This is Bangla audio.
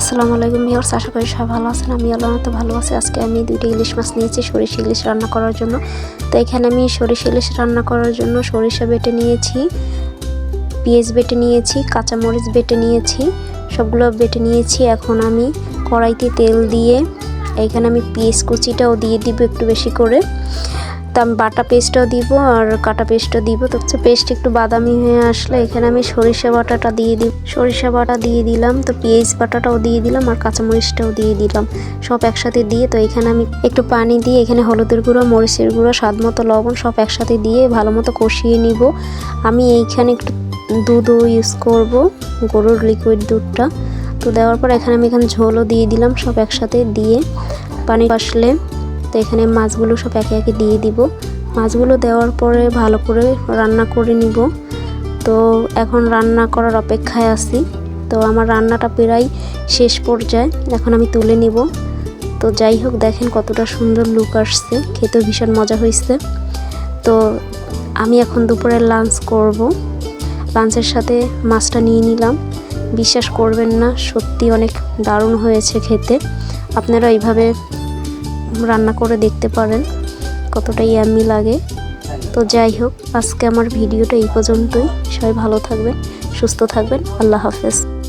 আসসালামু আলাইকুম ভিউয়ার্স, আশা করি সবাই ভালো আছেন। আমি আল্লাহ তো ভালো আছি। আজকে আমি দুইটা ইলিশ মাছ নিয়েছি, সরিষা ইলিশ রান্না করার জন্য। তো এখানে আমি সরিষা ইলিশ রান্না করার জন্য সরিষা বেটে নিয়েছি, পেঁয়াজ বেটে নিয়েছি, কাঁচামরিচ বেটে নিয়েছি, সবগুলো বেটে নিয়েছি। এখন আমি কড়াইতে তেল দিয়ে এখানে আমি পেঁয়াজ কুচিটাও দিয়ে দিব একটু বেশি করে। তো আমি বাটা পেস্টও দিব আর কাটা পেস্টও দিব। তো পেস্ট একটু বাদামি হয়ে আসলে এখানে আমি সরিষা বাটাটা দিয়ে দিব সরিষা বাটা দিয়ে দিলাম, তো পেঁয়াজ বাটাটাও দিয়ে দিলাম আর কাঁচামরিচটাও দিয়ে দিলাম। সব একসাথে দিয়ে, তো এখানে আমি একটু পানি দিয়ে এখানে হলুদের গুঁড়ো, মরিচের গুঁড়ো স্বাদ মতো লবণ সব একসাথে দিয়ে ভালো মতো কষিয়ে নিব। আমি এইখানে একটু দুধও ইউজ করব, গরুর লিকুইড দুধটা। তো দেওয়ার পর এখানে আমি এখানে ঝোলও দিয়ে দিলাম সব একসাথে দিয়ে। পানি আসলে তো এখানে মাছগুলো সব একে একে দিয়ে দিব। মাছগুলো দেওয়ার পরে ভালো করে রান্না করে নিব। তো এখন রান্না করার অপেক্ষায় আছি। তো আমার রান্নাটা প্রায় শেষ পর্যায়ে। এখন আমি তুলে নিব। তো যাই হোক, দেখেন কতটা সুন্দর লুক আসছে। খেতেও ভীষণ মজা হয়েছে। তো আমি এখন দুপুরে লাঞ্চ করব। লাঞ্চের সাথে মাছটা নিয়ে নিলাম। বিশ্বাস করবেন না, সত্যি অনেক দারুণ হয়েছে খেতে। আপনারা এইভাবে রান্না করে দেখতে পারেন, কতটা ইয়ামি লাগে। তো যাই হোক, আজকে আমার ভিডিওটা এই পর্যন্তই। সবাই ভালো থাকবেন, সুস্থ থাকবেন। আল্লাহ হাফেজ।